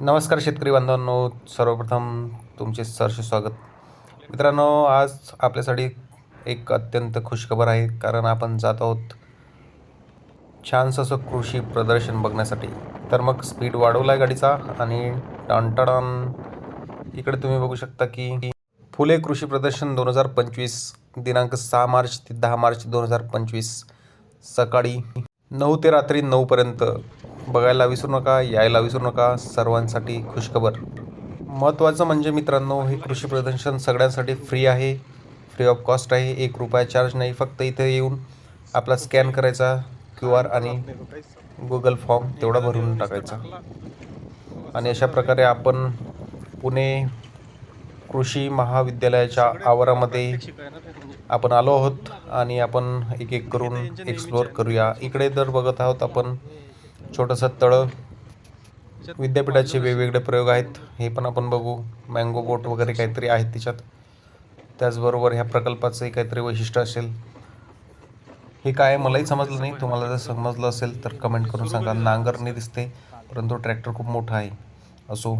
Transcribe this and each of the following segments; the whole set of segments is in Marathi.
नमस्कार शेतकरी बांधवांनो सर्वप्रथम तुमचे सरसे स्वागत. मित्रांनो आज आपल्यासाठी एक अत्यंत खुशखबर आहे कारण आपण जात आहोत छानसं असं कृषी प्रदर्शन बघण्यासाठी. तर मग स्पीड वाढवला आहे गाडीचा आणि टन. इकडे तुम्ही बघू शकता की फुले कृषी प्रदर्शन दोन हजार पंचवीस दिनांक सहा मार्च ते दहा मार्च दोन हजार पंचवीस सकाळी नऊ ते रात्री नऊपर्यंत बघायला विसरू नका यायला विसरू नका. सर्वांसाठी खुशखबर. महत्त्वाचं म्हणजे मित्रांनो हे कृषी प्रदर्शन सगळ्यांसाठी फ्री आहे. फ्री ऑफ कॉस्ट आहे. एक रुपया चार्ज नाही. फक्त इथे येऊन आपला स्कॅन करायचा क्यू आर आणि गुगल फॉर्म तेवढा भरून टाकायचा. आणि अशा प्रकारे आपण पुणे कृषी महाविद्यालयाच्या आवारामध्ये आपण आलो आहोत आणि आपण एक एक करून एक्सप्लोअर करूया. इकडे जर बघत आहोत आपण छोटंसं तळं विद्यापीठाचे वेगवेगळे प्रयोग आहेत हे पण आपण बघू. मँगो बोट वगैरे काहीतरी आहेत त्याच्यात त्याचबरोबर ह्या प्रकल्पाचंही काहीतरी वैशिष्ट्य असेल. हे काय मलाही समजलं नाही. तुम्हाला जर समजलं असेल तर कमेंट करून सांगा. नांगरणी दिसते परंतु ट्रॅक्टर खूप मोठा आहे. असो.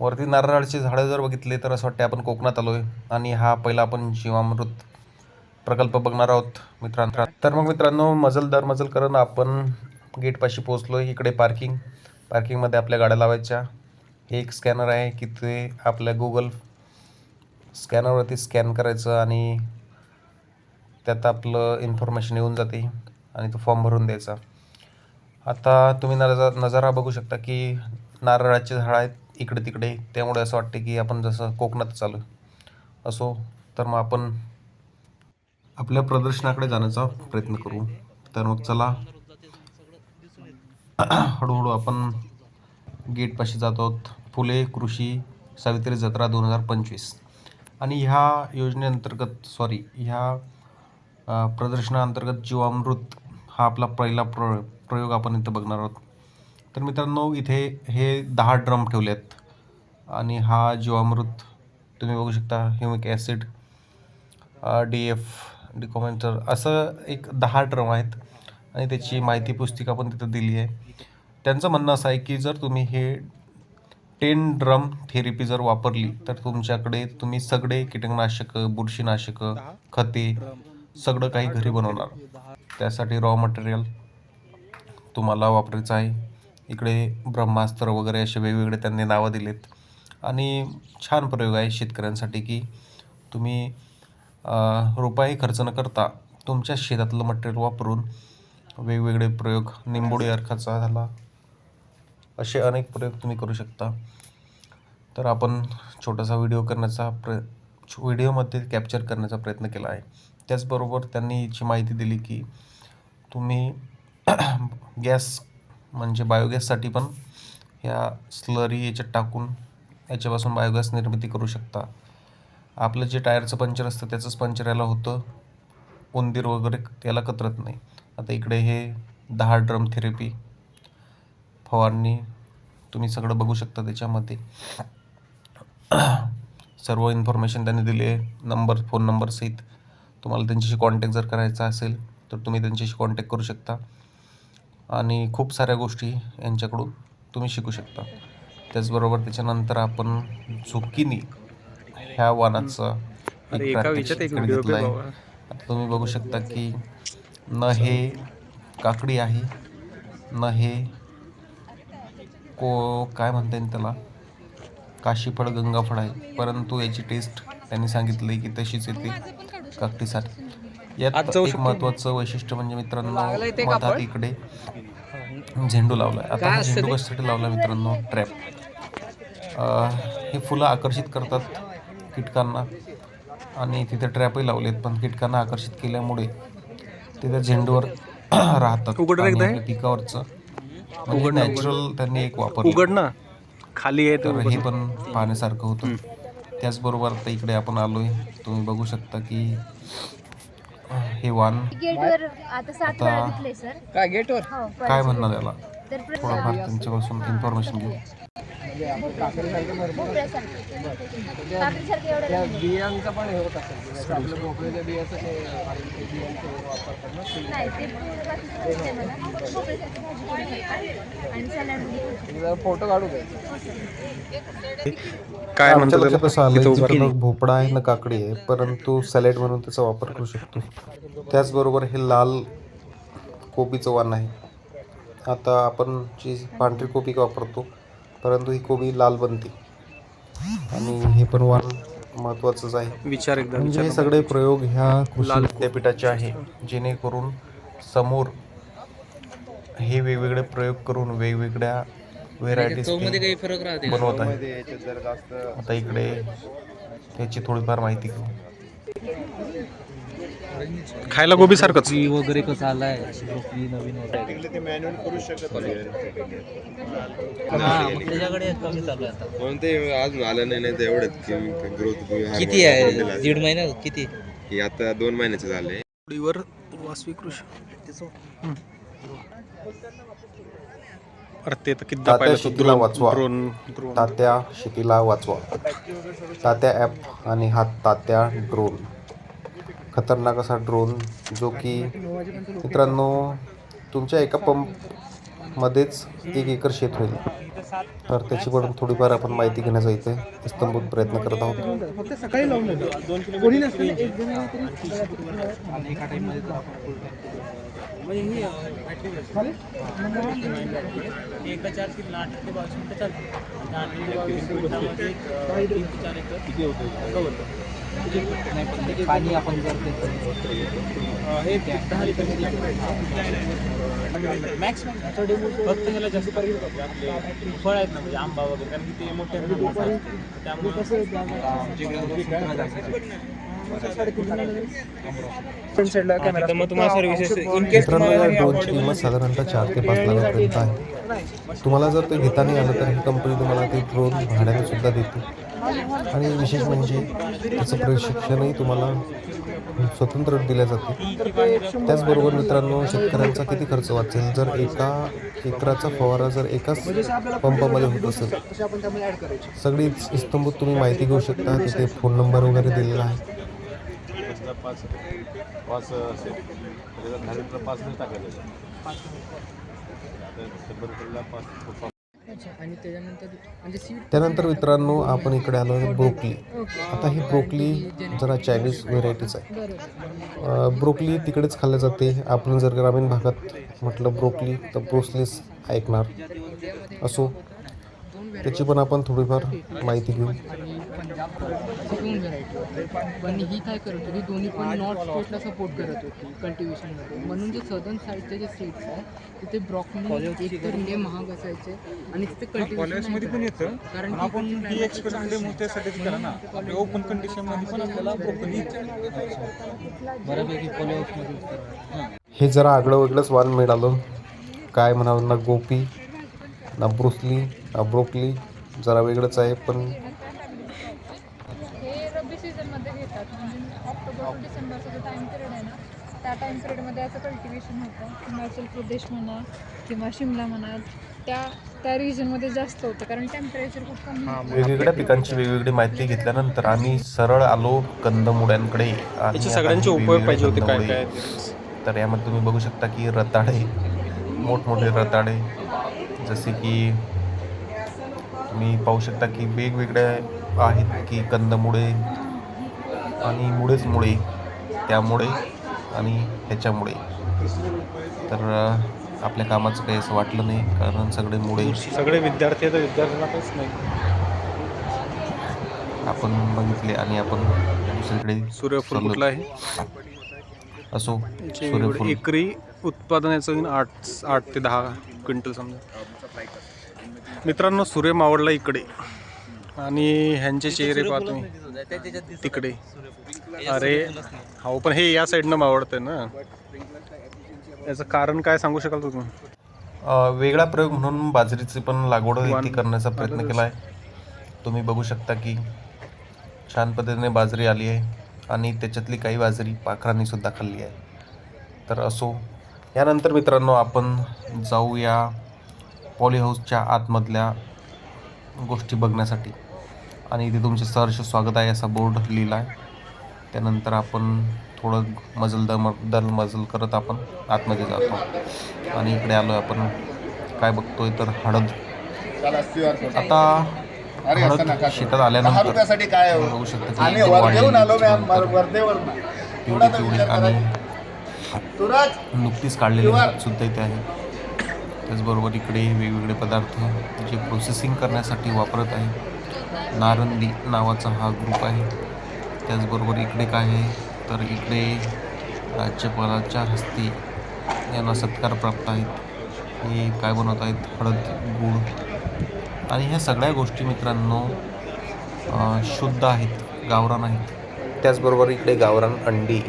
वरती नारळाची झाडं जर बघितले तर असं वाटते आपण कोकणात आलो आहे आणि हा पहिला आपण जीवामृत प्रकल्प बघणार आहोत मित्रांनो. तर मग मित्रांनो मजल दर मजल करून आपण गेटपाशी पोचलो आहे इकडे पार्किंग पार्किंगमध्ये आपल्या गाड्या लावायच्या. हे एक स्कॅनर आहे. की ते आपल्या गुगल स्कॅनरवरती स्कॅन करायचं आणि त्यात आपलं इन्फॉर्मेशन येऊन जाते आणि तो फॉर्म भरून द्यायचा. आता तुम्ही नजा नजारा बघू शकता की नारळाचे झाड आहेत इकडे तिकडे त्यामुळे असं वाटते की आपण जसं कोकणात चालू असो तर मग आपण आपल्या प्रदर्शनाकडे जाण्याचा प्रयत्न करू. तर मग चला हळूहळू आपण गेटपाशी जात आहोत. फुले कृषी सावित्री जत्रा दोन हजार पंचवीस. आणि ह्या योजनेअंतर्गत सॉरी ह्या प्रदर्शनाअंतर्गत जीवामृत हा आपला पहिला प्र प्रयोग आपण इथं बघणार आहोत. तर मित्रांनो इथे हे दहा ड्रम ठेवले आहेत आणि हा जीवामृत तुम्ही बघू शकता ह्युमिक ॲसिड डी एफ डिकॉमेंटर असं एक दहा ड्रम आहेत. आणि त्याची माहिती पुस्तिका पण तिथं दिली आहे. त्यांचं म्हणणं असं आहे की जर तुम्ही हे टेन ड्रम थेरपी जर वापरली तर तुमच्याकडे तुम्ही सगळे कीटकनाशकं बुरशीनाशकं खते सगळं काही घरी बनवणार. त्यासाठी रॉ मटेरियल तुम्हाला वापरायचं आहे. इकडे ब्रह्मास्त्र वगैरे असे वेगवेगळे त्यांनी नावं दिलेत. आणि छान प्रयोग आहे शेतकऱ्यांसाठी की तुम्ही अं, रुपये खर्च न करता तुमच्या शेतातलं मटेरियल वापरून वेगवेगळे प्रयोग निंबोडी अर्खाचा झाला. असे अनेक प्रयोग तुम्ही करू शकता. तर आपण छोटासा व्हिडिओ करण्याचा प्र व्हिडिओमध्ये कॅप्चर करण्याचा प्रयत्न केला आहे. त्याचबरोबर त्यांनी याची माहिती दिली की तुम्ही गॅस म्हणजे बायोगॅससाठी पण ह्या स्लरी याच्यात टाकून याच्यापासून बायोगॅस निर्मिती करू शकता. आपलं जे टायरचं पंक्चर असतं त्याचंच पंक्चर याला होतं. उंदीर वगैरे त्याला कतरत नाही. आता इकडे हे दहा ड्रम थेरपी फवारणी तुम्ही सगळं बघू शकता त्याच्यामध्ये. सर्व इन्फॉर्मेशन त्यांनी दिली आहे नंबर फोन नंबर सहित. तुम्हाला त्यांच्याशी कॉन्टॅक्ट जर करायचा असेल तर तुम्ही त्यांच्याशी कॉन्टॅक्ट करू शकता. आणि खूप साऱ्या गोष्टी यांच्याकडून तुम्ही शिकू शकता. त्याचबरोबर त्याच्यानंतर आपण झुकिनी ह्या अरे एक घेतला आहे. आता तुम्ही बघू शकता की न हे काकडी आहे न हे को काय म्हणता येईल त्याला? काशीफळ गंगाफळ आहे. परंतु याची टेस्ट त्यांनी सांगितली की तशीच येते काकडीसाठी. यात एक शकतो? महत्वाचं वैशिष्ट्य म्हणजे मित्रांनो मधात? इकडे झेंडू लावलाय. आता काय हा असतं झेंडू? कशासाठी लावला मित्रांनो? ट्रॅप हे फुलं आकर्षित करतात कीटकांना. आणि तिथे ट्रॅपही लावलेत पण कीटकांना आकर्षित केल्यामुळे ते त्या झेंडूवर राहतात. उघड रे आणि एकदा हे. आपल्या पिकावरचं म्हणजे नॅचरल त्यांनी एक वापर उघड ना खाली आहे तर तो हे पण पाहण्यासारखं होतं. त्याचबरोबर आता इकडे आपण आलोय. तुम्ही बघू शकता की हे वाण गेटवर आता सात आता- वेळा घेतले सर. काय गेटवर? हो काय म्हणणार तर प्र- थोडंफार त्यांच्यापासून इन्फॉर्मेशन घेऊ. म्हणजे आपण काकडीसारखं भरपूर भोपळ्यासारखे त्या काकडीसारखे एवढं त्या नाही. बियांचं पण हे होत असेल. आपलं भोपळ्याच्या बियाचं ते आपण ते बियांचं वापर करणार ते नाही आणि तुम्ही जरा फोटो काढू द्या काय आमच्या लक्षात? असं आलं भोपळा आहे ना काकडी आहे परंतु सॅलेड म्हणून त्याचा वापर करू शकतो. त्याचबरोबर हे लाल कोबीचं वाण आहे. आता आपण जी पांढरी कोबी वापरतो परंतु ही कोबी लाल बनते. आणि हे पण वाण महत्त्वाचंच आहे. विचार एकदा म्हणजे हे विचार सगळे प्रयोग ह्या कृषी विद्यापीठाचे आहे. जेणेकरून समोर हे वेगवेगळे प्रयोग करून वेगवेगळ्या व्हेरायटीज बनवत आहे. आता इकडे त्याची थोडीफार माहिती घेऊ. खायला गोबी सारखंच. वगैरे कसं आलाय? नवीन वगैरे हा मग त्याच्याकडे कमी चालू आहे आता. म्हणून ते अजून आलं नाही नाही एवढंच ग्रोथ किती आहे? दीड महिना किती? हे आता दोन महिन्याचे झाले. वर वासवी कृषी. अरे ते तर किती तात्या शेतीला वाचवा. ड्रोन तात्या शेतीला वाचवा. तात्या ॲप आणि हा तात्या ड्रोन खतरनाक असा ड्रोन जो की मित्रांनो तुमच्या एका पंपमध्येच एक एकर शेत होईल. तर त्याची पण थोडीफार आपण माहिती घेण्याचा इथे इस्तंभूत प्रयत्न करत आहोत. नाही पण ते पाणी आपण जर हे दहा लिटर मॅक्स फक्त ह्याला जास्त आपले फळ आहेत ना म्हणजे आंबा वगैरे कारण की ते मोठ्या. त्यामुळे किंमत साधारणतः चार ते पाच लाखापर्यंत आहे. तुम्हाला जर ते घेता नाही आलं तर ही कंपनी तुम्हाला ते ड्रोन भाड्याने सुद्धा देते. आणि विशेष म्हणजे त्याचं प्रशिक्षणही तुम्हाला स्वतंत्र दिल्या जाते त्याचबरोबर मित्रांनो शेतकऱ्यांचा किती खर्च वाचेल? जर एका एकराचा फवारा जर एकाच पंपामध्ये होत असेल सगळी इस्तंभूत तुम्ही माहिती घेऊ शकता. तिथे फोन नंबर वगैरे दिलेला आहे. म्हणजे त्यानंतर मित्रांनो आपण इकडे आलो आहे ब्रोकली. आता ही ब्रोकली जरा चायनीज व्हेरायटीज आहे. ब्रोकली तिकडेच खाल्लं जाते. आपण जर ग्रामीण भागात म्हटलं ब्रोकली तर ब्रोसलीस ऐकणार. असो. त्याची पण आपण थोडीफार माहिती घेऊ. दोन व्हरायटी पण ही काय करत होती? दोन्ही पण नॉर्थ स्टेटला सपोर्ट करत होती कल्टिवेशनमध्ये म्हणून जे सदर्न साईडचे जे स्टेट्स आहे तिथे ब्रॉकली एक तर हे महाग असायचे आणि तिथे कल्टिवेशन पण येतं. कारण आपण ही एक्सपेरिमेंट त्यासाठीच करा ना. ओपन कंडिशनमध्ये पण आपल्याला बऱ्यापैकी फॉलोअर्समध्ये हे. जरा आगळं वेगळंच वाण मिळालं. काय म्हणावं ना गोपी ना ब्रुसली ना ब्रोकली. जरा वेगळंच आहे पण हे रब्बी सीझनमध्ये घेतात म्हणजे ऑक्टोबर टू डिसेंबरचा जो टाईम पिरियड आहे ना त्या टाईम पिरियडमध्ये याचं कल्टिवेशन होतं हिमाचल प्रदेश म्हणा किंवा शिमला म्हणा त्या त्या रिजनमध्ये जास्त होतं कारण टेम्परेचर खूप कमी होतं. वेगवेगळ्या पिकांची वेगवेगळी माहिती घेतल्यानंतर आम्ही सरळ आलो कंदमुड्यांकडे आणि याचे आता सगळ्यांचे उपयोग पाहिजे होते काय कंदमुळे. काय तर यामध्ये तुम्ही बघू शकता की रताळे मोठमोठे रताळे जसे की तुम्ही पाहू शकता की वेगवेगळे आहेत की कंदमुळे आणि मुळेच मुळे त्यामुळे आणि ह्याच्यामुळे. तर आपल्या कामाचं काही असं वाटलं नाही कारण सगळे मुळे सगळे विद्यार्थी आहेत विद्यार्थ्यांना काहीच नाही. आपण बघितले आणि आपण दुसरीकडे सूर्यफूल. कुठलं आहे? असो सूर्यफूल. एकरी उत्पादनाचं आठ आठ ते दहा क्विंटल समजा. मित्रांनो सूर्य मावळला इकडे. आणि ह्यांचे चेहरे पाहतो तिकडे. अरे हो पण हे या साईडनं मावळतंय ना. याचं कारण काय सांगू शकाल तुम्ही अ, वेगळा प्रयोग म्हणून बाजरीची पण लागवड इथे करण्याचा प्रयत्न केला आहे तुम्ही बघू शकता की छान पद्धतीने बाजरी आली आहे आणि त्याच्यातली काही बाजरी पाखरांनी सुद्धा खाल्ली आहे. तर असो यानंतर मित्रांनो आपण जाऊया पॉली हाऊसच्या आतमधल्या गोष्टी बघण्यासाठी. आणि इथे तुमचे सहर्ष स्वागत आहे असा बोर्ड लिहिला आहे त्यानंतर आपण थोडं मजल दम दल मजल करत आपण आतमध्ये जातो. आणि इकडे आलो आपण. काय बघतोय तर हळद. आता हळद शेतात आल्यानंतर बघू शकता की पिवळी पिवळी आणि नुकतीच काढलेली सुद्धा इथे आहे. त्याचबरोबर इकडे वेगवेगळे पदार्थ जे प्रोसेसिंग करण्यासाठी वापरत आहे. नारंदी नावाचा हा ग्रुप आहे. त्याचबरोबर इकडे काय आहे? तर इकडे राज्यपालाच्या हस्ते यांना सत्कार प्राप्त आहेत. हे काय बनवत आहेत? हळद गूळ. आणि ह्या सगळ्या गोष्टी मित्रांनो शुद्ध आहेत गावरान आहेत. त्याचबरोबर इकडे गावरान अंडी.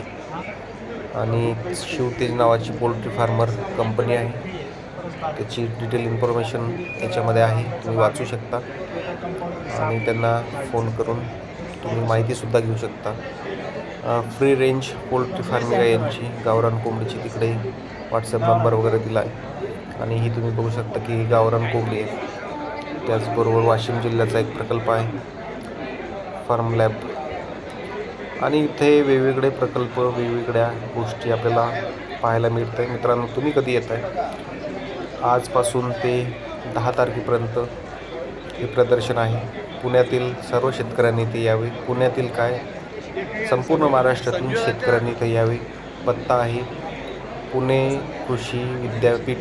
आणि शिवतेज नावाची पोल्ट्री फार्मर कंपनी आहे. त्याची डिटेल इन्फॉर्मेशन याच्यामध्ये आहे. तुम्ही वाचू शकता. आणि त्यांना फोन करून तुम्ही माहितीसुद्धा घेऊ शकता. फ्री रेंज पोल्ट्री फार्मिंग आहे यांची. गावरान कोंबडीची तिकडे व्हॉट्सअप नंबर वगैरे दिला आहे आणि ही तुम्ही बघू शकता की ही गावरान कोंबडी आहे. त्याचबरोबर वाशिम जिल्ह्याचा एक प्रकल्प आहे. फार्म लॅब आणि इथे वेगवेगळे प्रकल्प वेगवेगळ्या गोष्टी आपल्याला पाहायला मिळत आहे मित्रांनो तुम्ही कधी येत आहे आजपासून ते दहा तारखेपर्यंत हे प्रदर्शन आहे. पुण्यातील सर्व शेतकऱ्यांनी ते यावे. पुण्यातील काय? संपूर्ण महाराष्ट्रातून शेतकऱ्यांनी ते यावे. पत्ता आहे पुणे कृषी विद्यापीठ.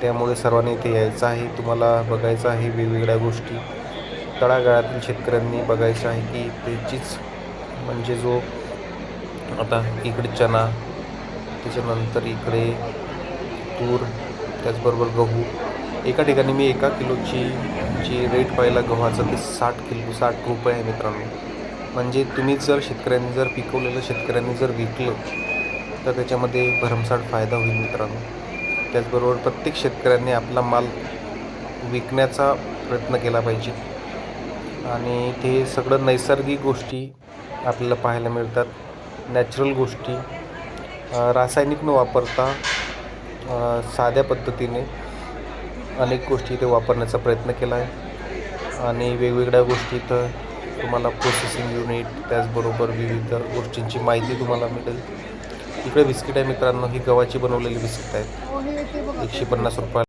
त्यामुळे सर्वांनी इथे यायचं आहे. तुम्हाला बघायचं आहे वेगवेगळ्या गोष्टी. तळागाळातील शेतकऱ्यांनी बघायचं आहे की त्याचीच म्हणजे जो आता इकडे चना त्याच्यानंतर इकडे तूर त्याचबरोबर गहू. एका ठिकाणी मी एका किलोची जी रेट पाहिला गव्हाचा ते साठ किलो साठ रुपये आहे मित्रांनो. म्हणजे तुम्ही जर शेतकऱ्यांनी जर पिकवलेलं शेतकऱ्यांनी जर विकलं तर त्याच्यामध्ये भरमसाठ फायदा होईल मित्रांनो. त्याचबरोबर प्रत्येक शेतकऱ्यांनी आपला माल विकण्याचा प्रयत्न केला पाहिजे. आणि ते सगळं नैसर्गिक गोष्टी आपल्याला पाहायला मिळतात. नॅचरल गोष्टी. रासायनिक न वापरता साध्या पद्धतीने अनेक गोष्टी इथे वापरण्याचा प्रयत्न केला आहे. आणि वेगवेगळ्या गोष्टी इथं तुम्हाला प्रोसेसिंग युनिट त्याचबरोबर विविध गोष्टींची माहिती तुम्हाला मिळेल. इकडे बिस्किट आहे मित्रांनो ही गव्हाची बनवलेली बिस्किट आहेत. एकशे पन्नास रुपयाला.